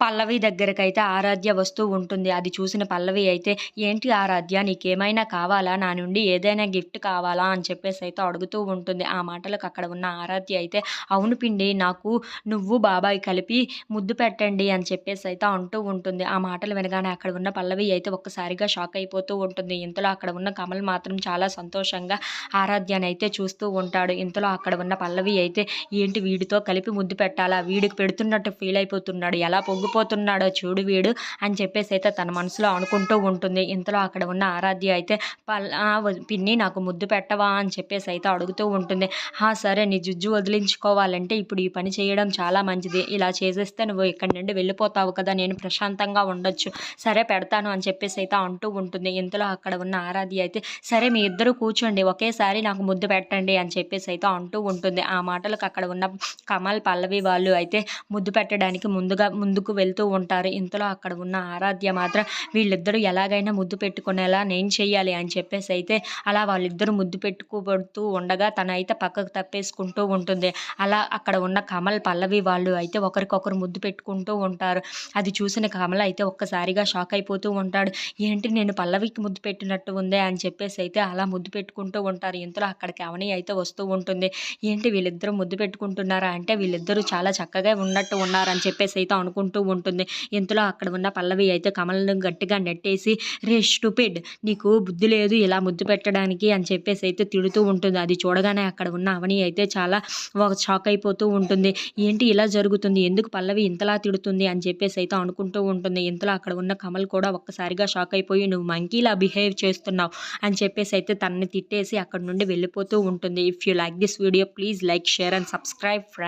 పల్లవి దగ్గరకైతే ఆరాధ్య వస్తూ ఉంటుంది. అది చూసిన పల్లవి అయితే ఏంటి ఆరాధ్య నీకేమైనా కావాలా? నా నుండి ఏదైనా గిఫ్ట్ కావాలా? అని చెప్పేసి అయితే అడుగుతూ ఉంటుంది. ఆ మాటలకు అక్కడ ఉన్న ఆరాధ్య అయితే అవును పిండి నాకు నువ్వు బాబాయ్ కలిపి ముద్దు పెట్టండి అని చెప్పేసి అయితే అంటూ ఉంటుంది. ఆ మాటలు వినగానే అక్కడ ఉన్న పల్లవి అయితే ఒక్కసారిగా షాక్ అయిపోతూ ఉంటుంది. ఇంతలో అక్కడ ఉన్న కమల్ మాత్రం చాలా సంతోషంగా ఆరాధ్యని అయితే చూస్తూ ఉంటాడు. ఇంతలో అక్కడ ఉన్న పల్లవి అయితే ఏంటి వీడితో కలిపి ముద్దు పెట్టాలా? వీడికి పెడుతున్నట్టు ఫీల్ అయిపోతున్నాడు. ఎలా పొగ్గు వెళ్ళిపోతున్నాడో చూడు వీడు అని చెప్పేసి అయితే తన మనసులో అనుకుంటూ ఉంటుంది. ఇంతలో అక్కడ ఉన్న ఆరాధ్య అయితే పిన్ని నాకు ముద్దు పెట్టవా? అని చెప్పేసి అయితే అడుగుతూ ఉంటుంది. సరే నీ జుజ్జు వదిలించుకోవాలంటే ఇప్పుడు ఈ పని చేయడం చాలా మంచిది. ఇలా చేసేస్తే నువ్వు ఇక్కడి నుండి వెళ్ళిపోతావు కదా నేను ప్రశాంతంగా ఉండొచ్చు. సరే పెడతాను అని చెప్పేసి అయితే అంటూ ఉంటుంది. ఇంతలో అక్కడ ఉన్న ఆరాధ్య అయితే సరే మీ ఇద్దరు కూర్చోండి. ఒకేసారి నాకు ముద్దు పెట్టండి అని చెప్పేసి అయితే అంటూ ఉంటుంది. ఆ మాటలకు అక్కడ ఉన్న కమల్ పల్లవి వాళ్ళు అయితే ముద్దు పెట్టడానికి ముందుగా ముందుకు వెళ్తూ ఉంటారు. ఇంతలో అక్కడ ఉన్న ఆరాధ్య మాత్రం వీళ్ళిద్దరూ ఎలాగైనా ముద్దు పెట్టుకునేలా నేను చెయ్యాలి అని చెప్పేసి అయితే అలా వాళ్ళిద్దరూ ముద్దు పెట్టుకోబడుతూ ఉండగా తన అయితే పక్కకు తప్పేసుకుంటూ ఉంటుంది. అలా అక్కడ ఉన్న కమల్ పల్లవి వాళ్ళు అయితే ఒకరికొకరు ముద్దు పెట్టుకుంటూ ఉంటారు. అది చూసిన కమల అయితే ఒక్కసారిగా షాక్ అయిపోతూ ఉంటాడు. ఏంటి నేను పల్లవికి ముద్దు పెట్టినట్టు ఉందే? అని చెప్పేసి అయితే అలా ముద్దు పెట్టుకుంటూ ఉంటారు. ఇంతలో అక్కడికి అవని అయితే వస్తూ ఉంటుంది. ఏంటి వీళ్ళిద్దరూ ముద్దు పెట్టుకుంటున్నారా? అంటే వీళ్ళిద్దరూ చాలా చక్కగా ఉన్నట్టు ఉన్నారని చెప్పేసి అయితే అనుకుంటూ ఉంటుంది. ఇంతలో అక్కడ ఉన్న పల్లవి అయితే కమలను గట్టిగా నెట్టేసి రే స్టూపిడ్ నీకు బుద్ధి లేదు ఇలా ముద్దు పెట్టడానికి అని చెప్పేసి అయితే తిడుతూ ఉంటుంది. అది చూడగానే అక్కడ ఉన్న అవని అయితే చాలా ఒక షాక్ అయిపోతూ ఉంటుంది. ఏంటి ఇలా జరుగుతుంది? ఎందుకు పల్లవి ఇంతలా తిడుతుంది? అని చెప్పేసి అయితే అనుకుంటూ ఉంటుంది. ఇంతలో అక్కడ ఉన్న కమల్ కూడా ఒక్కసారిగా షాక్ అయిపోయి నువ్వు మంకీలా బిహేవ్ చేస్తున్నావు అని చెప్పేసి అయితే తనని తిట్టేసి అక్కడ నుండి వెళ్ళిపోతూ ఉంటుంది. If you like this video please like share and subscribe friends